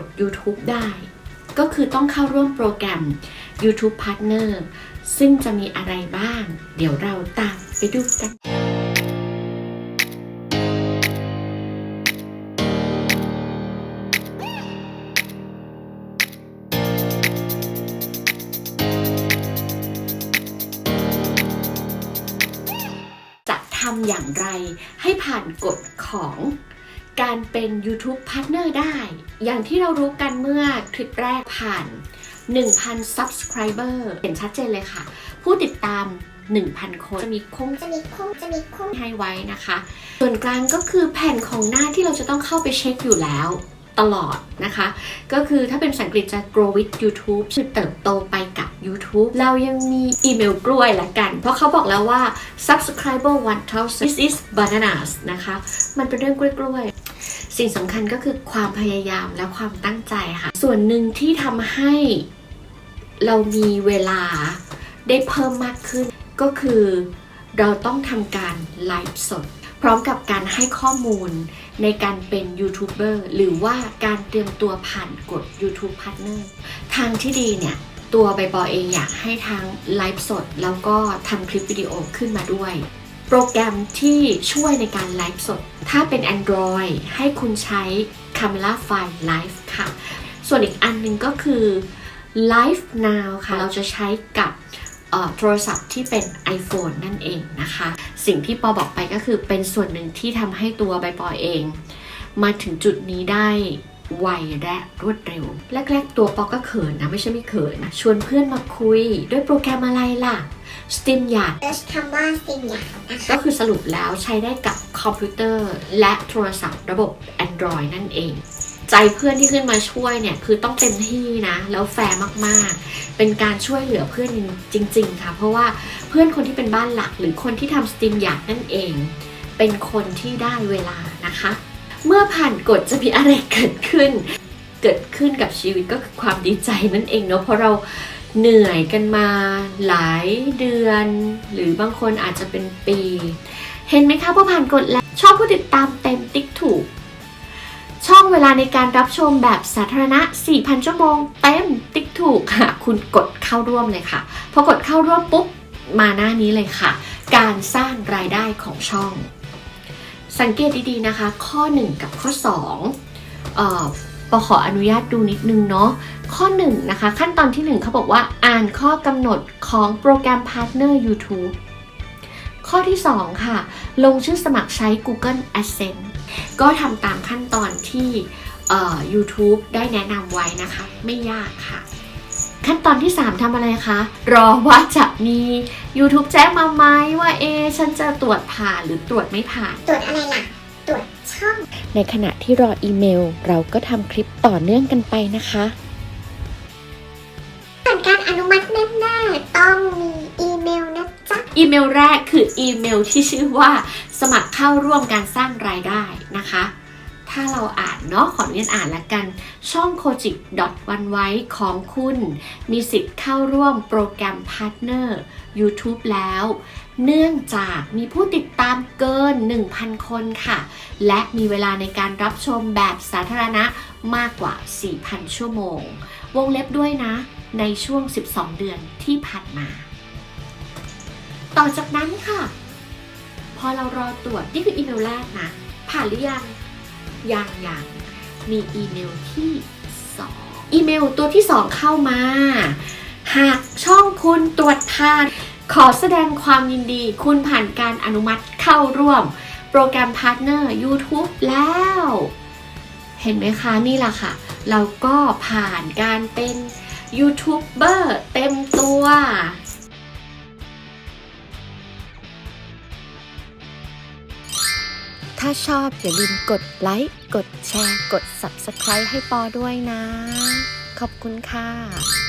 ด YouTube ได้ ก็คือต้องเข้าร่วมโปรแกรม YouTube Partner ซึ่งจะมีอะไรบ้าง เดี๋ยวเราตามไปดูกัน จะทำอย่างไรให้ผ่านกฎของ การเป็น YouTube Partner ได้ อย่างที่เรารู้กันเมื่อคลิปแรกผ่าน 1,000 Subscriber เห็นชัดเจนเลยค่ะ ผู้ติดตาม 1,000 คนจะมีค้งจะมีคุ้มจะมีคุ้มให้ไว้นะคะ ส่วนกลางก็คือแผ่นของหน้าที่เราจะต้องเข้าไปเช็คอยู่แล้วตลอดนะคะ ก็คือถ้าเป็นภาษาอังกฤษจะ grow with YouTube คือเติบโตไปกับ YouTube เรายังมีอีเมลกล้วยละกัน เพราะเขาบอกแล้วว่า subscriber 1000 this is bananas นะคะ มันเป็นเรื่องกล้วยๆ สิ่งสำคัญก็คือความพยายามและความตั้งใจค่ะ ส่วนหนึ่งที่ทำให้เรามีเวลาได้เพิ่มมากขึ้น ก็คือเราต้องทำการไลฟ์สด พร้อมกับการให้ข้อมูลในการเป็นยูทูบเบอร์หรือว่าการเตรียมตัวผ่านกฎ YouTube Partner ทางที่ดีเนี่ย ตัวใบปอเองอยากให้ทางไลฟ์สด แล้วก็ทำคลิปวิดีโอขึ้นมาด้วย โปรแกรมที่ช่วยในการไลฟ์สด ถ้าเป็น Android ให้คุณใช้ Camera File Live ค่ะ ส่วนอีกอันหนึ่งก็คือ Live Now ค่ะ เราจะใช้กับโทรศัพท์ที่เป็น iPhone นั่นเองนะคะ สิ่งที่ปอบอกไปก็คือเป็นส่วนหนึ่งที่ทำให้ตัวใบปอเอง มาถึงจุดนี้ได้ ไวและรวดเร็ว แรกๆตัวปอก็เขินนะไม่ใช่ไม่เขินนะชวนเพื่อนมาคุย ด้วยโปรแกรมอะไรล่ะ Steam Yard เซิร์ชคำว่าสิงอย่างนะคะก็คือสรุปแล้วใช้ได้กับคอมพิวเตอร์ และโทรศัพท์ระบบ Android นั่นเอง ใจเพื่อนที่ขึ้นมาช่วยเนี่ย คือต้องเต็มที่นะ แล้วแฟร์มากๆ เป็นการช่วยเหลือเพื่อนจริง ๆ ค่ะ เพราะว่าเพื่อนคนที่เป็นบ้านหลัก หรือคนที่ทำสตรีมอยากนั่นเอง เป็นคนที่ได้เวลานะคะ เมื่อผ่านกฎจะมีอะไรเกิดขึ้น เกิดขึ้นกับชีวิตก็คือความดีใจนั่นเองเนาะเพราะเราเหนื่อยกันมาหลายเดือน หรือบางคนอาจจะเป็นปี เห็นไหมคะพอผ่านกฎแล้วชอบผู้ติดตามเต็มติ๊กถูก ช่องเวลาในการรับชมแบบสาธารณะ 4,000 ชั่วโมงเต็มติ๊กถูกค่ะคุณกดเข้าร่วมเลยค่ะพอกดเข้าร่วมปุ๊บมาหน้านี้เลยค่ะ การสร้างรายได้ของช่อง สังเกตดีๆนะคะ ข้อ 1 กับข้อ2เอ่อปอขออนุญาตดูนิดนึงเนาะข้อ 1 นะคะ ขั้นตอนที่ 1เขาบอกว่าอ่านข้อกำหนดของโปรแกรม Partner YouTube ข้อที่ 2 ค่ะ ลงชื่อสมัครใช้ Google Adsense ก็ทำตามขั้นตอนที่ YouTube ได้แนะนำไว้นะคะ ไม่ยากค่ะ ขั้นตอนที่ 3ทำอะไรคะ รอว่าจะมี YouTube แจ้งมาไหมว่าเอะฉันจะตรวจผ่านหรือตรวจไม่ผ่าน ตรวจอะไรล่ะ ตรวจช่อง ในขณะที่รออีเมล เราก็ทำคลิปต่อเนื่องกันไปนะคะผ่านการอนุมัติแน่ๆต้องมีอีเมลนะจ๊ะ อีเมลแรกคืออีเมลที่ชื่อว่า สมัครเข้าร่วมการสร้างรายได้นะคะ ถ้าเราอ่านเนาะขออนุญาตอ่านละกัน ช่อง kojic วันไว้ของคุณ มีสิทธิ์เข้าร่วมโปรแกรมพาร์ทเนอร์ YouTube แล้ว เนื่องจากมีผู้ติดตามเกิน 1,000 คนค่ะ และมีเวลาในการรับชมแบบสาธารณะมากกว่า 4,000 ชั่วโมง วงเล็บด้วยนะ ในช่วง 12 เดือนที่ผ่านมา ต่อจากนั้นค่ะ พอเรารอตรวจนี่คืออีเมลแรกนะ ผ่านหรือยัง ยังยังมีอีเมลที่ 2 อีเมลตัวที่ 2 เข้ามา หากช่องคุณตรวจผ่าน ขอแสดงความยินดี คุณผ่านการอนุมัติเข้าร่วม โปรแกรมพาร์ทเนอร์ YouTube แล้ว เห็นไหมคะนี่แหละค่ะ เราก็ผ่านการเป็นยูทูบเบอร์เต็มตัว ถ้าชอบอย่าลืมกดไลค์ กดแชร์ กด Subscribe ให้ปอด้วยนะ ขอบคุณค่ะ